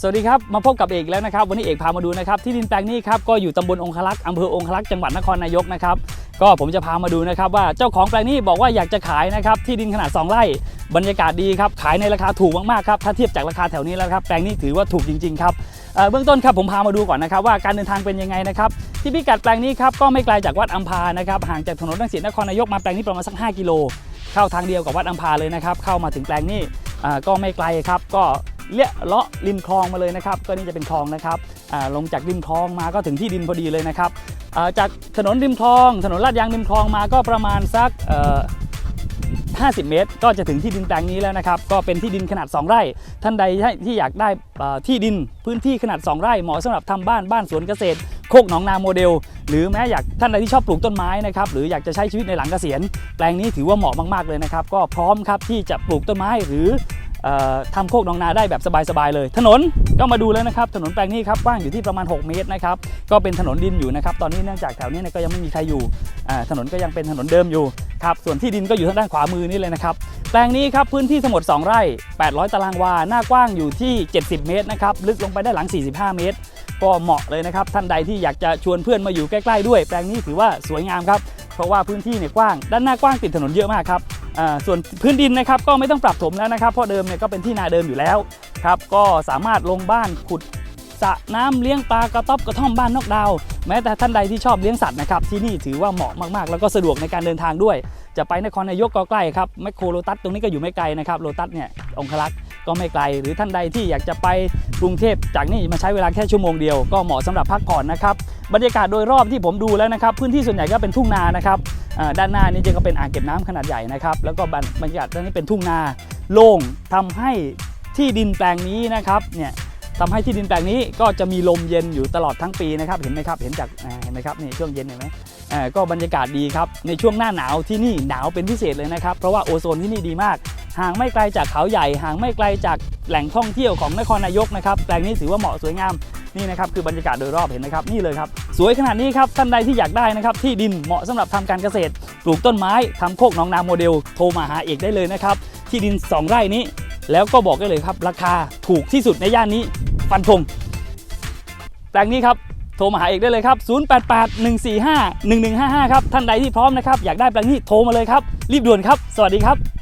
สวัสดีครับ มาพบกับเอกแล้วนะครับ วันนี้เอกพามาดูนะครับที่ดินแปลงนี้ครับก็อยู่ตำบลองคลักษ์อำเภอองคลักษ์จังหวัดนครนายกนะครับก็ผมจะพามาดูนะครับว่าเจ้าของแปลงนี้บอกว่าอยากจะขายนะครับที่ดินขนาด 2 ไร่บรรยากาศดีครับขายในราคาถูกมากๆครับถ้าเทียบจากราคาแถวนี้แล้วครับแปลงนี้ถือว่าถูกจริงๆครับเบื้องต้นครับผมพามาดูก่อนนะครับว่าการเดินทางเป็นยังไงนะครับที่พิกัดแปลงนี้ครับก็ไม่ไกลจากวัดอัมพานะครับห่างจากถนนรังสิตนครนายกมาแปลงนี้ประมาณสัก 5 กิโล เข้าทางเดียวกับวัดอัมพาเลยนะครับเข้ามาถึงแปลงนี้ก็ไม่ไกลครับก็ เลี้ยเลาะริมคลองมาเลยนะครับ ก็นี่จะเป็นคลองนะครับลงจากริมคลองมาก็ถึงที่ดินพอดีเลยนะครับจากถนนริมคลอง ถนนลาดยางริมคลองมาก็ประมาณสัก50 เมตร ก็จะถึงที่ดินแปลงนี้แล้วนะครับ ก็เป็นที่ดินขนาด 2 ไร่ ท่านใดที่อยากได้ที่ดินพื้นที่ขนาด 2 ไร่เหมาะสำหรับทำบ้านบ้านสวนเกษตร โคกหนองนาโมเดล หรือแม้อยากท่านใดที่ชอบปลูกต้นไม้นะครับ หรืออยากจะใช้ชีวิตในหลังเกษียณ แปลงนี้ถือว่าเหมาะมาก ๆ เลยนะครับ ก็พร้อมครับที่จะปลูกต้นไม้หรือ ทำโคกหนองนาได้แบบสบายๆเลย ถนนก็มาดูแล้วนะครับ ถนนแปลงนี้ครับกว้างอยู่ที่ประมาณ 6 เมตรนะครับ ก็เป็นถนนดินอยู่นะครับ ตอนนี้เนื่องจากแถวนี้นก็ยังไม่มีใครอยู่ ถนนก็ยังเป็นถนนเดิมอยู่ครับ ส่วนที่ดินก็อยู่ทางด้านขวามือนี่เลยนะครับ แปลงนี้ครับพื้นที่ทั้งหมด 2 ไร่ 800 ตารางวา หน้ากว้างอยู่ที่ 70 เมตรนะครับ ลึกลงไปได้หลัง 45 เมตร ก็เหมาะเลยนะครับ ท่านใดที่อยากจะชวนเพื่อนมาอยู่ใกล้ ๆ ด้วย แปลงนี้ถือว่าสวยงามครับ เพราะว่าพื้นที่เนี่ยกว้างด้านหน้ากว้างติดถนนเยอะมากครับส่วนพื้นดินนะครับก็ไม่ต้องปรับถมแล้วนะครับเพราะเดิมเนี่ยก็เป็นที่นาเดิมอยู่แล้วครับก็สามารถลงบ้านขุดสระน้ำเลี้ยงปลากระต๊อบกระท่อมบ้านนอกดาวแม้แต่ท่านใดที่ชอบเลี้ยงสัตว์นะครับที่นี่ถือว่าเหมาะมากๆ แล้วก็สะดวกในการเดินทางด้วย จะไปนครนายกก็ใกล้ครับแมคโครโลตัสตรงนี้ก็อยู่ไม่ไกลนะครับโลตัสเนี่ยองคลักษ์ ก็ไม่ไกล หรือท่านใดที่อยากจะไปกรุงเทพจากนี่มาใช้เวลาแค่ชั่วโมงเดียวก็เหมาะสำหรับพักผ่อนนะครับบรรยากาศโดยรอบที่ผมดูแล้วนะครับ พื้นที่ส่วนใหญ่ก็เป็นทุ่งนานะครับด้านหน้านี่จะก็เป็นอ่างเก็บน้ำขนาดใหญ่นะครับแล้วก็บรรยากาศตรงนี้เป็นทุ่งนาโล่งทำให้ที่ดินแปลงนี้นะครับเนี่ยทำให้ที่ดินแปลงนี้ก็จะมีลมเย็นอยู่ตลอดทั้งปีนะครับเห็นไหมครับเห็นจากเห็นไหมครับนี่ช่วงเย็นเห็นไหมก็บรรยากาศดีครับในช่วงหน้าหนาวที่นี่หนาวเป็นพิเศษเลยนะครับ เพราะว่าโอโซนที่นี่ดีมาก ห่างไม่ไกลจากเขาใหญ่ห่างไม่ไกลจากแหล่งท่องเที่ยวของนครนายกนะครับแปลงนี้ถือว่าเหมาะสวยงามนี่นะครับคือบรรยากาศโดยรอบเห็นไหมครับนี่เลยครับสวยขนาดนี้ครับท่านใดที่อยากได้นะครับที่ดินเหมาะสำหรับทำการเกษตร ปลูกต้นไม้ทำโคกหนองนาโมเดลโทรมาหาเอกได้เลยนะครับที่ดิน 2 ไร่นี้ แล้วก็บอกได้เลยครับ ราคาถูกที่สุดในย่านนี้ฟันธงแปลงนี้ครับโทรมาหาเอกได้เลยครับ 088 145 1155 ครับ ท่านใดที่พร้อมนะครับ อยากได้แปลงนี้โทรมาเลยครับ รีบด่วนครับ สวัสดีครับ